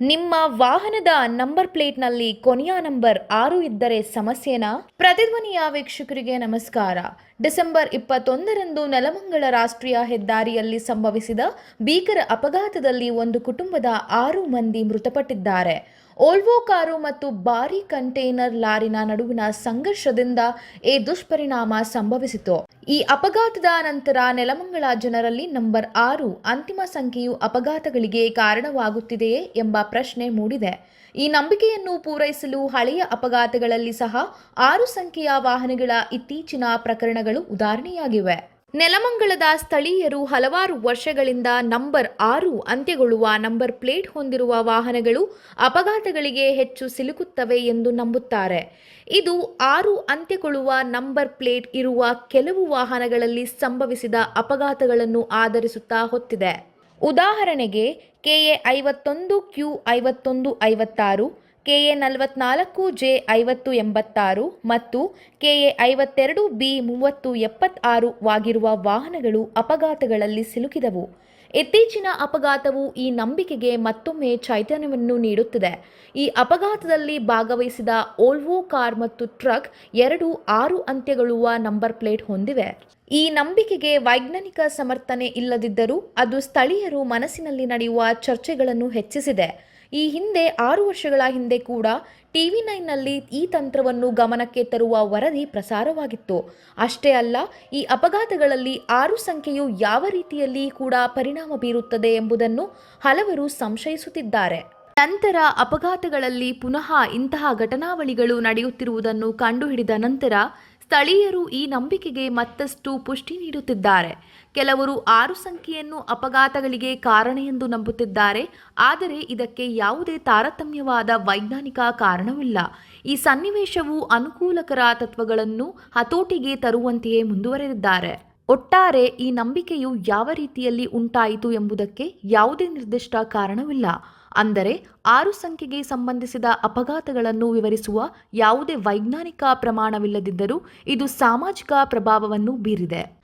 ನಿಮ್ಮ ವಾಹನದ ನಂಬರ್ ಪ್ಲೇಟ್ನಲ್ಲಿ ಕೊನೆಯ ನಂಬರ್ ಆರು ಇದ್ದರೆ ಸಮಸ್ಯೆನಾ? ಪ್ರತಿಧ್ವನಿಯ ವೀಕ್ಷಕರಿಗೆ ನಮಸ್ಕಾರ. ಡಿಸೆಂಬರ್ ಇಪ್ಪತ್ತೊಂದರಂದು ನೆಲಮಂಗಲ ರಾಷ್ಟ್ರೀಯ ಹೆದ್ದಾರಿಯಲ್ಲಿ ಸಂಭವಿಸಿದ ಭೀಕರ ಅಪಘಾತದಲ್ಲಿ ಒಂದು ಕುಟುಂಬದ ಆರು ಮಂದಿ ಮೃತಪಟ್ಟಿದ್ದಾರೆ. ಓಲ್ವೋ ಕಾರು ಮತ್ತು ಬಾರಿ ಕಂಟೈನರ್ ಲಾರಿನ ನಡುವಿನ ಸಂಘರ್ಷದಿಂದ ಈ ದುಷ್ಪರಿಣಾಮ ಸಂಭವಿಸಿತು. ಈ ಅಪಘಾತದ ನಂತರ ನೆಲಮಂಗಲ ಜನರಲ್ಲಿ ನಂಬರ್ ಆರು ಅಂತಿಮ ಸಂಖ್ಯೆಯು ಅಪಘಾತಗಳಿಗೆ ಕಾರಣವಾಗುತ್ತಿದೆಯೇ ಎಂಬ ಪ್ರಶ್ನೆ ಮೂಡಿದೆ. ಈ ನಂಬಿಕೆಯನ್ನು ಪೂರೈಸಲು ಹಳೆಯ ಅಪಘಾತಗಳಲ್ಲಿ ಸಹ ಆರು ಸಂಖ್ಯೆಯ ವಾಹನಗಳ ಇತ್ತೀಚಿನ ಪ್ರಕರಣಗಳು ಉದಾಹರಣೆಯಾಗಿವೆ. ನೆಲಮಂಗಲದ ಸ್ಥಳೀಯರು ಹಲವಾರು ವರ್ಷಗಳಿಂದ ನಂಬರ್ ಆರು ಅಂತ್ಯಗೊಳ್ಳುವ ನಂಬರ್ ಪ್ಲೇಟ್ ಹೊಂದಿರುವ ವಾಹನಗಳು ಅಪಘಾತಗಳಿಗೆ ಹೆಚ್ಚು ಸಿಲುಕುತ್ತವೆ ಎಂದು ನಂಬುತ್ತಾರೆ. ಇದು ಆರು ಅಂತ್ಯಗೊಳ್ಳುವ ನಂಬರ್ ಪ್ಲೇಟ್ ಇರುವ ಕೆಲವು ವಾಹನಗಳಲ್ಲಿ ಸಂಭವಿಸಿದ ಅಪಘಾತಗಳನ್ನು ಆಧರಿಸುತ್ತಾ ಹೊತ್ತಿದೆ. ಉದಾಹರಣೆಗೆ, ಕೆಎ ಐವತ್ತೊಂದು, ಕ್ಯೂ ಐವತ್ತೊಂದು, ಐವತ್ತಾರು ಕೆಎ ನಲವತ್ನಾಲ್ಕು ಜೆ ಐವತ್ತು ಎಂಬತ್ತಾರು ಮತ್ತು ಕೆಎ ಐವತ್ತೆರಡು ಬಿ ಮೂವತ್ತು ಎಪ್ಪತ್ತಾರು ವಾಗಿರುವ ವಾಹನಗಳು ಅಪಘಾತಗಳಲ್ಲಿ ಸಿಲುಕಿದವು. ಇತ್ತೀಚಿನ ಅಪಘಾತವು ಈ ನಂಬಿಕೆಗೆ ಮತ್ತೊಮ್ಮೆ ಚೈತನ್ಯವನ್ನು ನೀಡುತ್ತಿದೆ. ಈ ಅಪಘಾತದಲ್ಲಿ ಭಾಗವಹಿಸಿದ ಓಲ್ವೋ ಕಾರ್ ಮತ್ತು ಟ್ರಕ್ ಎರಡು ಆರು ಅಂತ್ಯಗಳುವ ನಂಬರ್ ಪ್ಲೇಟ್ ಹೊಂದಿವೆ. ಈ ನಂಬಿಕೆಗೆ ವೈಜ್ಞಾನಿಕ ಸಮರ್ಥನೆ ಇಲ್ಲದಿದ್ದರೂ ಅದು ಸ್ಥಳೀಯರು ಮನಸ್ಸಿನಲ್ಲಿ ನಡೆಯುವ ಚರ್ಚೆಗಳನ್ನು ಹೆಚ್ಚಿಸಿದೆ. ಈ ಹಿಂದೆ ಆರು ವರ್ಷಗಳ ಹಿಂದೆ ಕೂಡ ಟಿವಿ ನೈನ್ನಲ್ಲಿ ಈ ತಂತ್ರವನ್ನು ಗಮನಕ್ಕೆ ತರುವ ವರದಿ ಪ್ರಸಾರವಾಗಿತ್ತು. ಅಷ್ಟೇ ಅಲ್ಲ, ಈ ಅಪಘಾತಗಳಲ್ಲಿ ಆರು ಸಂಖ್ಯೆಯು ಯಾವ ರೀತಿಯಲ್ಲಿ ಕೂಡ ಪರಿಣಾಮ ಬೀರುತ್ತದೆ ಎಂಬುದನ್ನು ಹಲವರು ಸಂಶಯಿಸುತ್ತಿದ್ದಾರೆ. ನಂತರ ಅಪಘಾತಗಳಲ್ಲಿ ಪುನಃ ಇಂತಹ ಘಟನಾವಳಿಗಳು ನಡೆಯುತ್ತಿರುವುದನ್ನು ಕಂಡುಹಿಡಿದ ನಂತರ ಸ್ಥಳೀಯರು ಈ ನಂಬಿಕೆಗೆ ಮತ್ತಷ್ಟು ಪುಷ್ಟಿ ನೀಡುತ್ತಿದ್ದಾರೆ. ಕೆಲವರು ಆರು ಸಂಖ್ಯೆಯನ್ನು ಅಪಘಾತಗಳಿಗೆ ಕಾರಣ ಎಂದು ನಂಬುತ್ತಿದ್ದಾರೆ. ಆದರೆ ಇದಕ್ಕೆ ಯಾವುದೇ ತಾರತಮ್ಯವಾದ ವೈಜ್ಞಾನಿಕ ಕಾರಣವಿಲ್ಲ. ಈ ಸನ್ನಿವೇಶವು ಅನುಕೂಲಕರ ತತ್ವಗಳನ್ನು ಹತೋಟಿಗೆ ತರುವಂತೆಯೇ ಮುಂದುವರೆದಿದ್ದಾರೆ. ಒಟ್ಟಾರೆ ಈ ನಂಬಿಕೆಯು ಯಾವ ರೀತಿಯಲ್ಲಿ ಉಂಟಾಯಿತು ಎಂಬುದಕ್ಕೆ ಯಾವುದೇ ನಿರ್ದಿಷ್ಟ ಕಾರಣವಿಲ್ಲ. ಅಂದರೆ ಆರು ಸಂಖ್ಯೆಗೆ ಸಂಬಂಧಿಸಿದ ಅಪಘಾತಗಳನ್ನು ವಿವರಿಸುವ ಯಾವುದೇ ವೈಜ್ಞಾನಿಕ ಪ್ರಮಾಣವಿಲ್ಲದಿದ್ದರೂ ಇದು ಸಾಮಾಜಿಕ ಪ್ರಭಾವವನ್ನು ಬೀರಿದೆ.